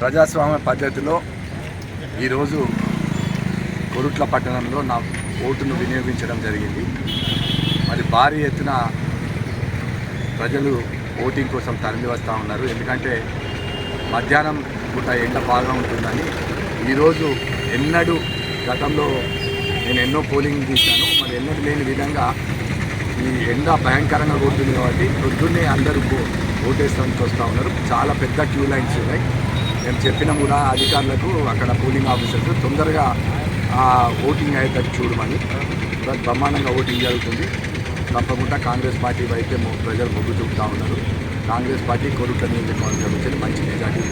ప్రజాస్వామ్య పద్ధతిలో ఈరోజు కొరుట్ల పట్టణంలో నా ఓటును వినియోగించడం జరిగింది. మరి భారీ ఎత్తున ప్రజలు ఓటింగ్ కోసం తరలి వస్తూ ఉన్నారు. ఎందుకంటే మధ్యాహ్నం పూట ఎండ బాగా ఉంటుందని ఈరోజు ఎన్నడూ గతంలో నేను ఎన్నో పోలింగ్ తీశాను. మరి ఎన్నడూ లేని విధంగా ఈ ఎండ భయంకరంగా కొడుతుంది కాబట్టి పొద్దున్నే అందరూ ఓటేస్తానికి వస్తూ ఉన్నారు. చాలా పెద్ద క్యూ లైన్స్ ఉన్నాయి. మేము చెప్పినా కూడా అధికారులకు అక్కడ పోలింగ్ ఆఫీసర్స్ తొందరగా ఓటింగ్ అయ్యేటట్టు చూడమని బ్రహ్మాండంగా ఓటింగ్ జరుగుతుంది. తప్పకుండా కాంగ్రెస్ పార్టీ వైపే ప్రజలు మొగ్గు చూపుతూ ఉన్నారు. కాంగ్రెస్ పార్టీ కోరుట్ల నియోజకవర్గం వచ్చి మంచి మెజార్టీ